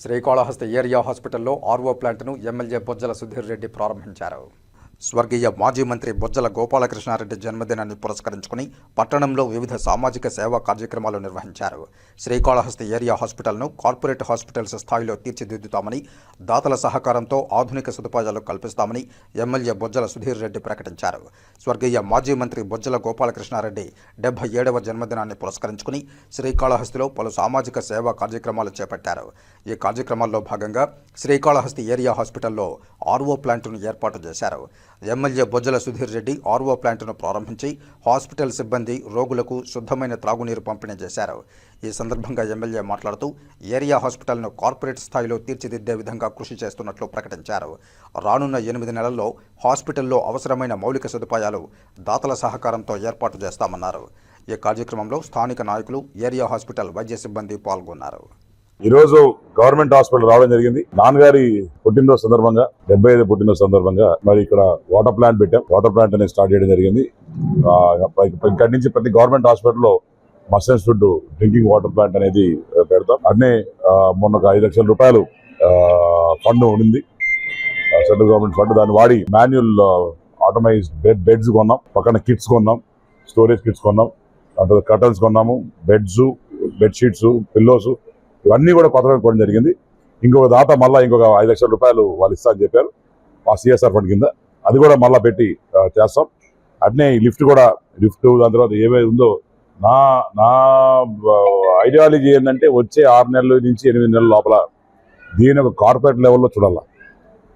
Srikalahasti area హాస్పిటల్లో RO ప్లాంట్ను MLA Bojjala Sudheer Reddy ప్రారంభించారు. స్వర్గీయ మాజీ మంత్రి బొజ్జల గోపాలకృష్ణారెడ్డి జన్మదినాన్ని పురస్కరించుకుని పట్టణంలో వివిధ సామాజిక సేవా కార్యక్రమాలు నిర్వహించారు. శ్రీకాళహస్తి ఏరియా హాస్పిటల్ను కార్పొరేట్ హాస్పిటల్స్ స్థాయిలో తీర్చిదిద్దుతామని దాతల సహకారంతో ఆధునిక సదుపాయాలు కల్పిస్తామని ఎమ్మెల్యే బొజ్జల సుధీర్ రెడ్డి ప్రకటించారు. స్వర్గీయ మాజీ మంత్రి బొజ్జల గోపాలకృష్ణారెడ్డి డెబ్బై ఏడవ జన్మదినాన్ని పురస్కరించుకుని శ్రీకాళహస్తిలో పలు సామాజిక సేవా కార్యక్రమాలు చేపట్టారు. ఈ కార్యక్రమాల్లో భాగంగా శ్రీకాళహస్తి ఏరియా హాస్పిటల్లో ఆర్వో ప్లాంట్ను ఏర్పాటు చేశారు. ఎమ్మెల్యే బొజ్జల సుధీర్ రెడ్డి ఆర్వో ప్లాంటును ప్రారంభించి హాస్పిటల్ సిబ్బంది రోగులకు శుద్ధమైన త్రాగునీరు పంపిణీ చేశారు. ఈ సందర్భంగా ఎమ్మెల్యే మాట్లాడుతూ ఏరియా హాస్పిటల్ను కార్పొరేట్ స్థాయిలో తీర్చిదిద్దే విధంగా కృషి చేస్తున్నట్లు ప్రకటించారు. రానున్న ఎనిమిది నెలల్లో హాస్పిటల్లో అవసరమైన మౌలిక సదుపాయాలు దాతల సహకారంతో ఏర్పాటు చేస్తామన్నారు. ఈ కార్యక్రమంలో స్థానిక నాయకులు ఏరియా హాస్పిటల్ వైద్య సిబ్బంది పాల్గొన్నారు. ఈరోజు గవర్నమెంట్ హాస్పిటల్ రావడం జరిగింది. నాన్నగారి పుట్టినరోజు సందర్భంగా డెబ్బై ఐదు పుట్టినరోజు సందర్భంగా మరి ఇక్కడ వాటర్ ప్లాంట్ పెట్టాం. వాటర్ ప్లాంట్ అనేది స్టార్ట్ చేయడం జరిగింది. ఇక్కడి నుంచి ప్రతి గవర్నమెంట్ హాస్పిటల్లో మసన్స్ ఫుడ్ డ్రింకింగ్ వాటర్ ప్లాంట్ అనేది పెడతాం. అన్నీ మొన్న ఒక ఐదు లక్షల రూపాయలు ఫండ్ ఉండింది. Central government fund. దాన్ని వాడి మాన్యువల్ ఆటోమైజ్ బెడ్ బెడ్స్ కొన్నాం. పక్కన కిట్స్ కొన్నాం. స్టోరేజ్ కిట్స్ కొన్నాం. అంత తర్వాత కర్టన్స్ కొన్నాము. బెడ్స్ బెడ్షీట్స్ పిల్లోస్ ఇవన్నీ కూడా కొత్తగా కొనడం జరిగింది. ఇంకొక దాత మళ్ళీ ఇంకొక ఐదు లక్షల రూపాయలు వాళ్ళు ఇస్తా అని చెప్పారు. ఆ సిఎస్ఆర్ ఫండ్ కింద. అది కూడా మళ్ళీ పెట్టి చేస్తాం. అట్నే ఈ లిఫ్ట్ కూడా లిఫ్ట్ దాని తర్వాత ఏమేమి ఉందో నా నా ఐడియాలజీ ఏంటంటే వచ్చే ఆరు నెలల నుంచి ఎనిమిది నెలల లోపల దీని ఒక కార్పొరేట్ లెవెల్లో చూడాల.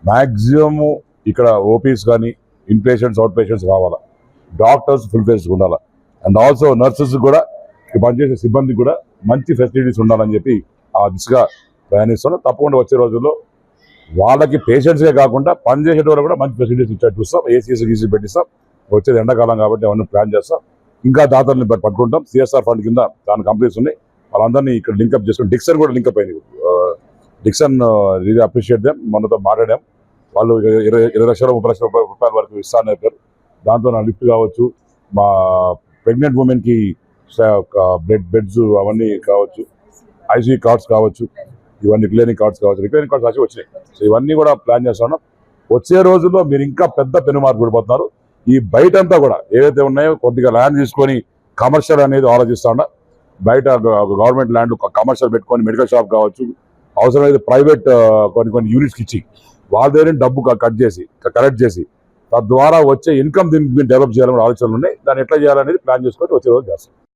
మ్యాక్సిమము ఇక్కడ ఓపీస్ కానీ ఇన్ పేషెంట్స్ అవుట్ పేషెంట్స్ కావాలా. డాక్టర్స్ ఫుల్ ఫేస్ ఉండాలా. అండ్ ఆల్సో నర్సెస్ కూడా పనిచేసే సిబ్బందికి కూడా మంచి ఫెసిలిటీస్ ఉండాలని చెప్పి ఆ దిశగా ప్రయాణిస్తున్నాం. తప్పకుండా వచ్చే రోజుల్లో వాళ్ళకి పేషెంట్స్గా కాకుండా పనిచేసేటోళ్ళు కూడా మంచి ఫెసిలిటీస్ ఇచ్చేట్టు చూస్తాం. ఏసీసీ గీసీ పెట్టిస్తాం. వచ్చేది ఎండాకాలం కాబట్టి అవన్నీ ప్లాన్ చేస్తాం. ఇంకా దాతల్ని పట్టుకుంటాం. సిఎస్ఆర్ ఫండ్ కింద చాలా కంపెనీస్ ఉన్నాయి. వాళ్ళందరినీ ఇక్కడ లింకప్ చేసుకుని డిక్సన్ కూడా లింకప్ అయింది. డిక్సన్ రీ అప్రిషియేట్ దాం మనతో మాట్లాడాం. వాళ్ళు ఇరవై ఇరవై లక్షల ముప్పై లక్షల రూపాయల వరకు ఇస్తానని చెప్పారు. దాంతో నా లిఫ్ట్ కావచ్చు మా ప్రెగ్నెంట్ ఉమెన్కి బెడ్ బెడ్స్ అవన్నీ కావచ్చు. ఐసీ కార్డ్స్ కావచ్చు ఇవన్నీ క్లినిక్ కార్డ్స్ కావచ్చు రిక్లైనింగ్ కార్డ్స్ వచ్చి వచ్చినాయి. సో ఇవన్నీ కూడా ప్లాన్ చేస్తున్నాం వచ్చే రోజుల్లో మీరు ఇంకా పెద్ద పెను మార్పు పడిపోతున్నారు. ఈ బయట అంతా కూడా ఏవైతే ఉన్నాయో కొద్దిగా ల్యాండ్ తీసుకొని కమర్షియల్ అనేది ఆలోచిస్తా ఉన్నా. బయట గవర్నమెంట్ ల్యాండ్ కమర్షియల్ పెట్టుకొని మెడికల్ షాప్ కావచ్చు అవసరమైతే ప్రైవేట్ కొన్ని కొన్ని యూనిట్స్కి ఇచ్చి వాళ్ళ దగ్గర డబ్బు కట్ చేసి కలెక్ట్ చేసి తద్వారా వచ్చే ఇన్కమ్ దీన్ని డెవలప్ చేయాలని ఆలోచనలు ఉన్నాయి. దాన్ని ఎట్లా చేయాలనేది ప్లాన్ చేసుకొని వచ్చే రోజు చేస్తాం.